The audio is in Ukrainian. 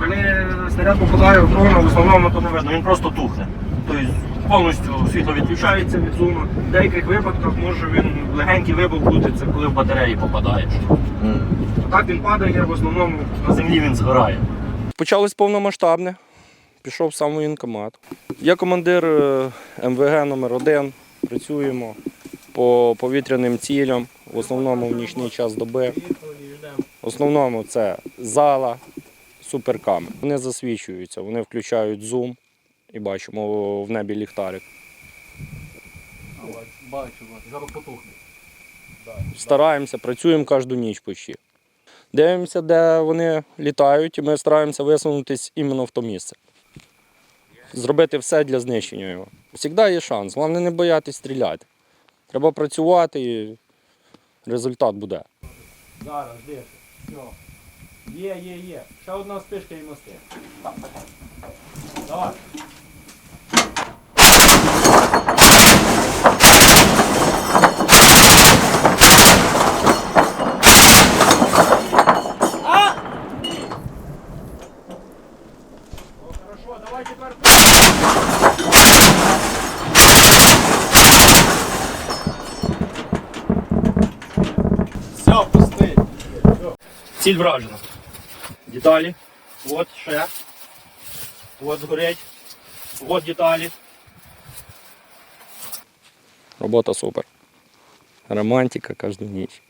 Коли снаряд попадає в дрона, в основному то не видно, він просто тухне. Тобто повністю світло відключається від зуму. В деяких випадках може він легенький вибух бути, це коли в батареї попадаєш. А так він падає, в основному на землі він згорає. Почалось повномасштабне. Пішов сам воєнкомат. Я командир е, МВГ номер 1 Працюємо по повітряним цілям, в основному в нічний час доби. В основному це зала, суперкамери. Вони засвічуються, вони включають зум і бачимо в небі ліхтарик. Бачу, бачу. Зараз потухне. Стараємося, працюємо кожну ніч почти. Дивимося, де вони літають, і ми стараємося висунутися іменно в то місце. Зробити все для знищення його. Завжди є шанс. Головне не боятися стріляти. Треба працювати і результат буде. Зараз, де? Є, є, є. Ще одна спишка і мости. Давай. Хорошо, давай тепер. Все, пусти. Ціль вражена. Деталі. От ще. От згорять. От деталі. Робота супер. Романтика кожну ніч.